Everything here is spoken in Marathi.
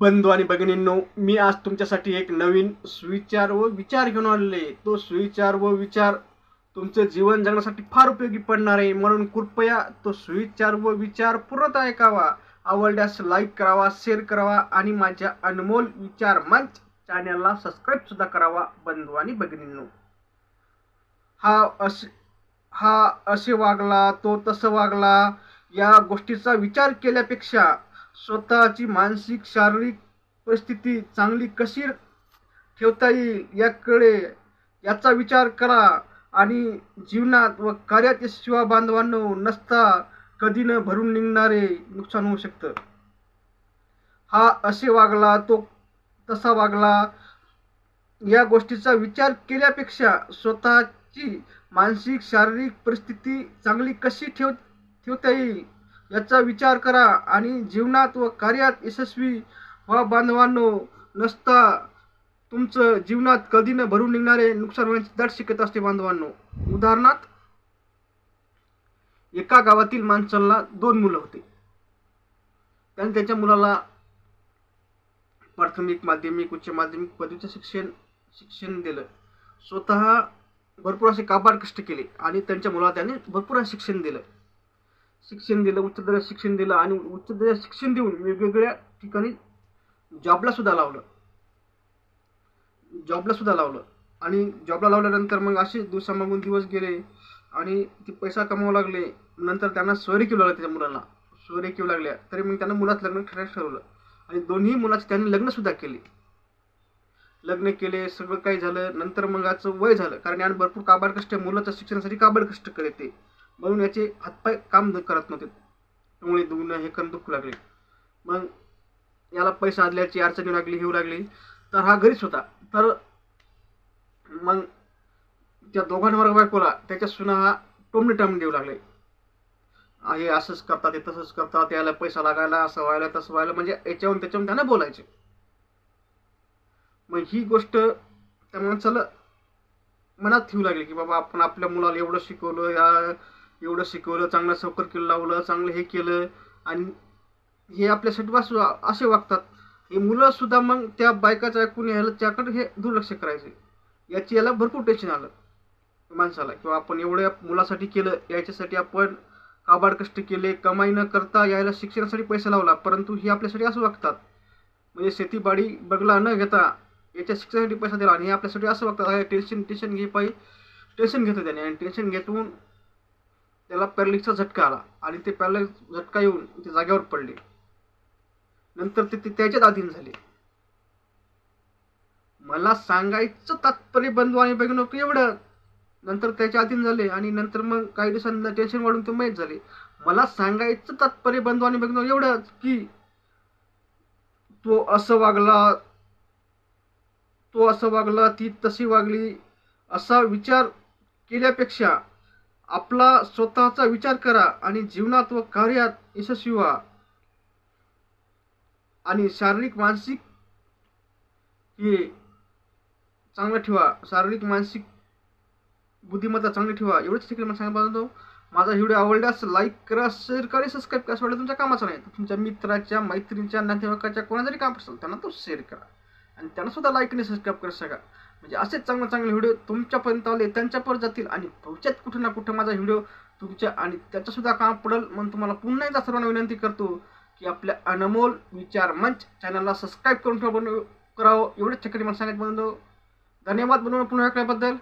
बंधू आणि भगिनींनो मी आज तुमच्यासाठी एक नवीन सुविचार व विचार घेऊन आलेले आहे. तो सुविचार व विचार तुमचं जीवन जगण्यासाठी फार उपयोगी पडणार आहे. म्हणून कृपया तो सुविचार व विचार पूर्णतः ऐकावा. आवडल्यास लाईक करावा शेअर करावा आणि माझ्या अनमोल विचार मंच चॅनलला सबस्क्राईब सुद्धा करावा बंधू आणि भगिनींनो. हा असे हा असे वागला तो तसं वागला या गोष्टीचा विचार केल्यापेक्षा स्वतःची मानसिक शारीरिक परिस्थिती चांगली कशी ठेवता येईल याकडे याचा विचार करा आणि जीवनात व कार्यात शिवा बांधवांनो नसता कधी न भरून निघणारे नुकसान होऊ शकतं. हा असे वागला तो तसा वागला या गोष्टीचा विचार केल्यापेक्षा स्वतःची मानसिक शारीरिक परिस्थिती चांगली कशी ठेव ठेवता येईल याचा विचार करा आणि जीवनात व कार्यात यशस्वी व्हा बांधवांनो. नसता तुमचं जीवनात कधी न भरून निघणारे नुकसान होण्याची दाट शिकत असते बांधवांनो. उदाहरणार्थ एका गावातील माणसाला दोन मुलं होते. त्याने त्याच्या मुलाला प्राथमिक माध्यमिक उच्च माध्यमिक पदवीचं शिक्षण शिक्षण दिलं. स्वतः भरपूर असे काबाड कष्ट केले आणि त्यांच्या मुलाला त्याने भरपूर असं शिक्षण दिलं. शिक्षण दिलं उच्च दर्जाचं शिक्षण दिलं आणि उच्च दर्जाचं शिक्षण देऊन वेगवेगळ्या ठिकाणी जॉबला सुद्धा लावलं. जॉबला सुद्धा लावलं. आणि जॉबला लावल्यानंतर मग असे दिवसामागून दिवस गेले आणि ते पैसा कमावू लागले. नंतर त्यांना स्वरे केव लागले त्याच्या मुलांना. सोयरे केऊ लागल्या तरी मग त्यांना मुलाचं लग्न ठरायचं ठरवलं. आणि दोन्ही मुलाचे त्यांनी लग्नसुद्धा केले. लग्न केले सगळं काही झालं. नंतर मग याचं वय झालं. कारण यानं भरपूर काबाड कष्ट मुलाच्या शिक्षणासाठी काबाड कष्ट करते ते म्हणून याचे हातपाय काम करत नव्हते. त्यामुळे दुखणं हे करून दुखू लागले. मग याला पैसा आदल्याची अडचणी येऊ लागली येऊ लागली. तर हा घरीच होता. तर मग त्या दोघांवर बायकोला त्याच्या सुना हा टोमणे टोमणे देऊ लागले. हे असंच करतात हे तसंच करतात याला पैसा लागायला असं व्हायला तसं व्हायला म्हणजे याच्यावरून त्याच्यावरून त्यांना बोलायचे. मग ही गोष्ट त्या माणसाला मनात ठेवू लागली की बाबा आपण आपल्या मुलाला एवढं शिकवलं या एवढं शिकवलं चांगलं सौकर केलं लावलं चांगलं हे केलं आणि हे आपल्यासाठी वासू असे वागतात. हे मुलंसुद्धा मग त्या बायकाचं ऐकून यायला त्याकडे हे दुर्लक्ष करायचे. याची याला भरपूर टेन्शन आलं माणसाला किंवा आपण एवढ्या मुलासाठी केलं याच्यासाठी आपण काबाड कष्ट केले कमाई न करता यायला शिक्षणासाठी पैसा लावला परंतु हे आपल्यासाठी असं वागतात. म्हणजे शेतीबाडी बगला न घेता याच्या शिक्षणासाठी पैसा दिला आणि हे आपल्यासाठी असं वागतात. टेन्शन टेन्शन घे पाहिजे टेन्शन घेतो त्याने आणि टेन्शन घेतून त्याला पॅरलिक्सचा झटका आला आणि ते पॅरलिक्स झटका येऊन ते जागेवर पडले. नंतर ते त्याच्यात अधीन झाले. मला सांगायचं तात्पर्य बंधू आणि बघणं एवढं. नंतर त्याच्या अधीन झाले आणि नंतर मग काही दिवसांना टेन्शन वाढून ते माहीत झाले. मला सांगायचं तात्पर्य बंधू आणि बघणं एवढंच की तो असं वागला तो असं वागला ती तशी वागली असा विचार केल्यापेक्षा आपला स्वतःचा विचार करा आणि जीवनात व कार्यात यशस्वी व्हा. आणि शारीरिक मानसिक हे चांगलं ठेवा. शारीरिक मानसिक बुद्धिमत्ता चांगली ठेवा. एवढंच तिकडे मला सांगा पाहतो माझा व्हिडिओ आवडल्यास लाईक करा शेअर करा सबस्क्राईब करा. असं वाटलं तुमच्या कामाचं नाही तुमच्या मित्राच्या मैत्रिणीच्या नातेवाईकाच्या कोणा जरी काम असेल त्यांना तो शेअर करा. आणि त्यांना सुद्धा लाईक आणि सबस्क्राईब करा सका म्हणजे असेच चांगले चांगले व्हिडिओ तुमच्यापर्यंत आले त्यांच्यापर्यंत जातील आणि भविष्यात कुठं ना कुठं माझा व्हिडिओ तुमच्या आणि त्याच्यासुद्धा काम पडेल म्हणून तुम्हाला पुन्हा एकदा सर्वांना विनंती करतो की आपल्या अनमोल विचार मंच चॅनलला सबस्क्राईब करून ठेवा बनव करावं एवढेच चक्री मला सांगायचं बनवतो धन्यवाद बनवून पुन्हा ऐकल्याबद्दल